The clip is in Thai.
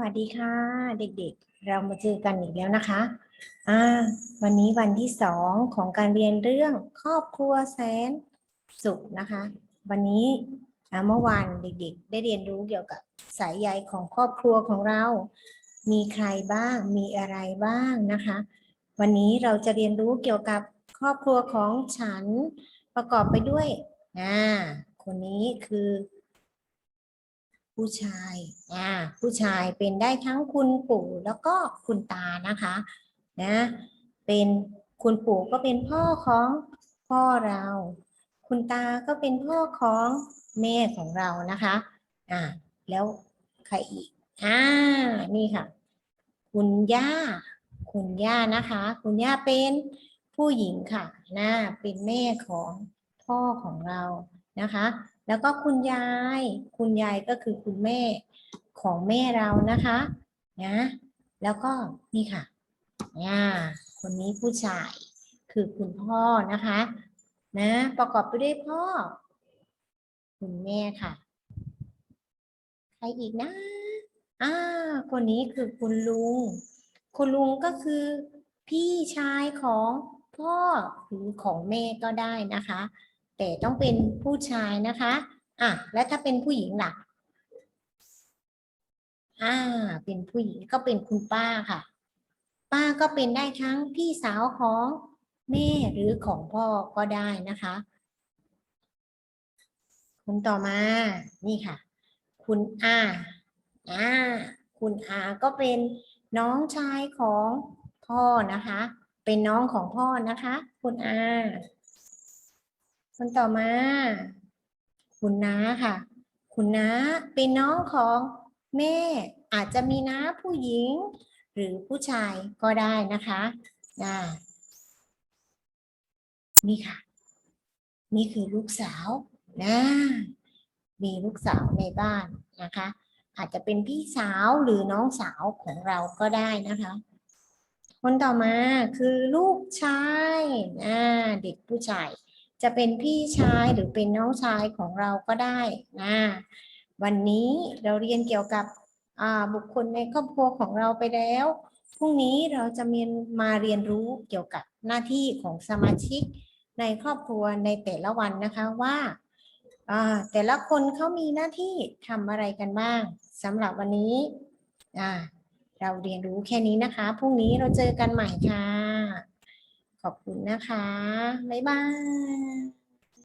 วัสดีค่ะ เด็กๆ เรามาเจอกันอีกแล้วนะคะอ่าวันนี้วันที่สองของการเรียนเรื่องครอบครัวแสนสุขนะคะ วันนี้อเมื่อวานเด็กๆ ได้เรียนรู้เกี่ยวกับสายใยของครอบครัวของเรา มีใครบ้างมีอะไรบ้างนะคะ วันนี้เราจะเรียนรู้เกี่ยวกับครอบครัวของฉันประกอบไปด้วยอ่าคนนี้คือ ผู้ชายอ่าผู้ชายเป็นได้ทั้งคุณปู่แล้วก็คุณตานะคะนะเป็นคุณปู่ก็เป็นพ่อของพ่อเรา คุณตาก็เป็นพ่อของแม่ของเรานะคะอ่าแล้วใครอีกอ่านี่ค่ะ คุณย่า คุณย่านะคะ คุณย่าเป็นผู้หญิงค่ะนะเป็นแม่ของพ่อของเรานะคะ แล้วก็คุณยาย คุณยายก็คือคุณแม่ของแม่เรานะคะนะแล้วก็นี่ค่ะอ่คนนี้ผู้ชายคือคุณพ่อนะคะ นะ ประกอบไปด้วยพ่อ คุณแม่ค่ะ ใครอีกนะอ่าคนนี้คือคุณลุง คุณลุงก็คือ พี่ชายของพ่อหรือของแม่ก็ได้นะคะ แต่ต้องเป็นผู้ชายนะคะอะแล้วถ้าเป็นผู้หญิงล่ะอ่าเป็นผู้หญิงก็เป็นคุณป้าค่ะ ป้าก็เป็นได้ทั้งพี่สาวของแม่หรือของพ่อก็ได้นะคะคนต่อมานี่ค่ะ คุณอาอ่าคุณอาก็เป็นน้องชายของพ่อนะคะ เป็นน้องของพ่อนะคะ คุณอา คนต่อมา คุณน้าค่ะ คุณน้าเป็นน้องของแม่อาจจะมีน้าผู้หญิง หรือผู้ชายก็ได้นะคะอ่านี่ค่ะ นี่คือลูกสาวนะมีลูกสาวในบ้านนะคะ อาจจะเป็นพี่สาวหรือน้องสาวของเราก็ได้นะคะ คนต่อมาคือลูกชายอ่าเด็กผู้ชาย จะเป็นพี่ชายหรือเป็นน้องชายของเราก็ได้นะวันนี้เราเรียนเกี่ยวกับบุคคลในครอบครัวของเราไปแล้ว พรุ่งนี้เราจะมีมาเรียนรู้เกี่ยวกับหน้าที่ของสมาชิกในครอบครัวในแต่ละวันนะคะว่าแต่ละคนเขามีหน้าที่ทำอะไรกันบ้างสำหรับวันนี้ เราเรียนรู้แค่นี้นะคะ พรุ่งนี้เราเจอกันใหม่ค่ะ ขอบคุณนะคะ บ๊ายบาย